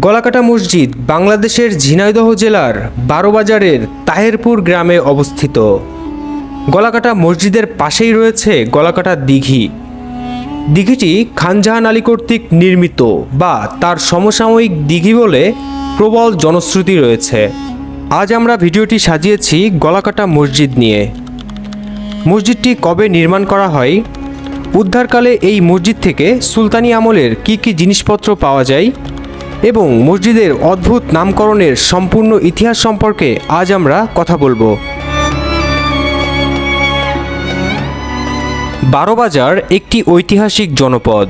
গলাকাটা মসজিদ বাংলাদেশের ঝিনাইদহ জেলার বারোবাজারের তাহেরপুর গ্রামে অবস্থিত। গলাকাটা মসজিদের পাশেই রয়েছে গলাকাটা দিঘি। দিঘিটি খানজাহান আলী কর্তৃক নির্মিত বা তার সমসাময়িক দিঘি বলে প্রবল জনশ্রুতি রয়েছে। আজ আমরা ভিডিওটি সাজিয়েছি গলাকাটা মসজিদ নিয়ে। মসজিদটি কবে নির্মাণ করা হয়? উদ্ধারকালে এই মসজিদ থেকে সুলতানি আমলের কি কি জিনিসপত্র পাওয়া যায়? এবং মসজিদের অদ্ভুত নামকরণের সম্পূর্ণ ইতিহাস সম্পর্কে আজ আমরা কথা বলব। বারোবাজার একটি ঐতিহাসিক জনপদ,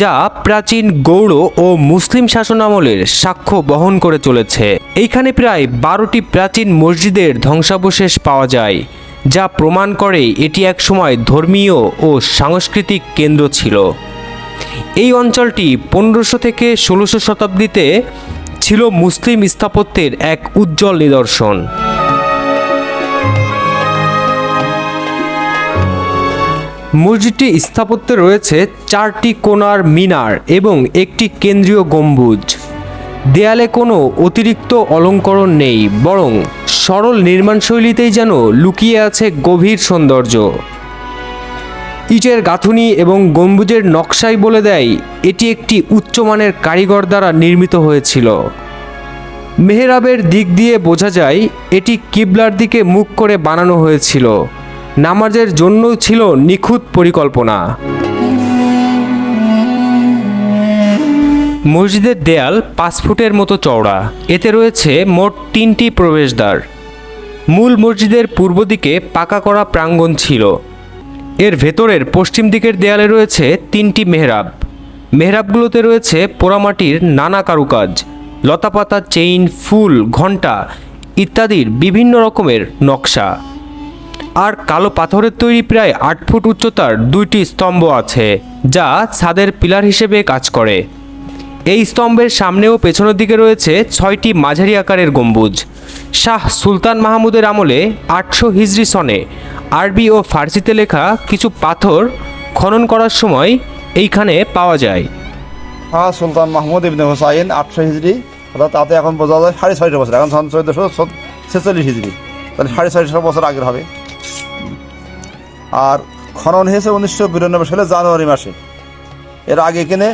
যা প্রাচীন গৌড় ও মুসলিম শাসনামলের সাক্ষ্য বহন করে চলেছে। এইখানে প্রায় বারোটি প্রাচীন মসজিদের ধ্বংসাবশেষ পাওয়া যায়, যা প্রমাণ করে এটি একসময় ধর্মীয় ও সাংস্কৃতিক কেন্দ্র ছিল। এই অঞ্চলটি পনেরোশো থেকে ষোলোশো শতাব্দীতে ছিল মুসলিম স্থাপত্যের এক উজ্জ্বল নিদর্শন। মসজিদটি স্থাপত্যে রয়েছে চারটি কোণার মিনার এবং একটি কেন্দ্রীয় গম্বুজ। দেয়ালে কোনো অতিরিক্ত অলঙ্করণ নেই, বরং সরল নির্মাণশৈলীতেই যেন লুকিয়ে আছে গভীর সৌন্দর্য। ইটের গাঁথুনি এবং গম্বুজের নকশাই বলে দেয়, এটি একটি উচ্চমানের কারিগর দ্বারা নির্মিত হয়েছিল। মেহরাবের দিক দিয়ে বোঝা যায়, এটি কিবলার দিকে মুখ করে বানানো হয়েছিল। নামাজের জন্যও ছিল নিখুঁত পরিকল্পনা। মসজিদের দেয়াল পাঁচ ফুটের মতো চওড়া। এতে রয়েছে মোট তিনটি প্রবেশদ্বার। মূল মসজিদের পূর্ব দিকে পাকা করা প্রাঙ্গণ ছিল। এর ভেতরের পশ্চিম দিকের দেয়ালে রয়েছে তিনটি মেহরাব। মেহরাবগুলোতে রয়েছে পোড়ামাটির নানা কারুকাজ, লতাপাতা, চেইন, ফুল ঘণ্টা ইত্যাদির বিভিন্ন রকমের নকশা। আর কালো পাথরের তৈরি প্রায় আট ফুট উচ্চতার দুইটি স্তম্ভ আছে, যা ছাদের পিলার হিসেবে কাজ করে। এই স্তম্ভের সামনে ও পেছনের দিকে রয়েছে ছয়টি মাঝারি আকারের গম্বুজ। শাহ সুলতান মাহমুদের আমলে আটশো হিজরি সনে আরবি ও ফার্সিতে লেখা কিছু পাথর খনন করার সময় এইখানে পাওয়া যায়। শাহ সুলতান মাহমুদ ইবনে হুসাইন আটশো হিজড়ি, অর্থাৎ তাতে এখন বোঝা যায় সাড়ে ছয়শো বছর, এখন চোদ্দশো ছেচল্লিশ হিজড়ি। তাহলে সাড়ে ছয়শো বছর আগের হবে। আর খনন হয়েছে উনিশশো বিরানব্বই সালে জানুয়ারি মাসে। এর আগে এখানে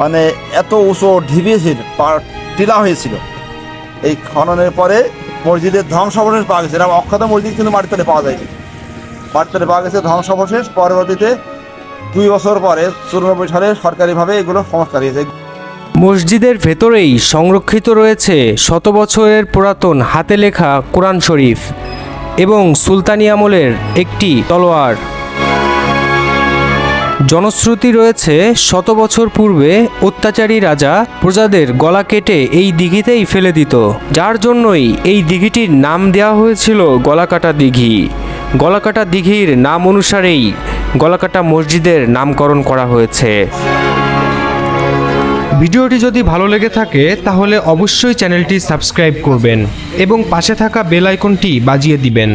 মানে এত উঁচু ঢিবি ছিল টিলা হয়েছিল। এই খননের পরে মসজিদের ধ্বংসাবশেষ পাওয়া গেছে। এরকম অক্ষত মসজিদ কিন্তু মাটির তলে পাওয়া যায়নি। তলে পাওয়া গেছে ধ্বংসাবশেষ পরবর্তীতে দুই বছর পরে চুরানব্বই সালে সরকারিভাবে এগুলো সংস্কার হয়েছে। মসজিদের ভেতরেই সংরক্ষিত রয়েছে শত বছরের পুরাতন হাতে লেখা কোরআন শরীফ এবং সুলতানি আমলের একটি তলোয়ার। জনশ্রুতি রয়েছে, শত বছর পূর্বে অত্যাচারী রাজা প্রজাদের গলা কেটে এই দিঘিতেই ফেলে দিত। যার জন্যই এই দিঘিটির নাম দেওয়া হয়েছিল গলাকাটা দিঘি। গলাকাটা দিঘির নাম অনুসারেই গলাকাটা মসজিদের নামকরণ করা হয়েছে। ভিডিওটি যদি ভালো লেগে থাকে, তাহলে অবশ্যই চ্যানেলটি সাবস্ক্রাইব করবেন এবং পাশে থাকা বেল আইকনটি বাজিয়ে দিবেন।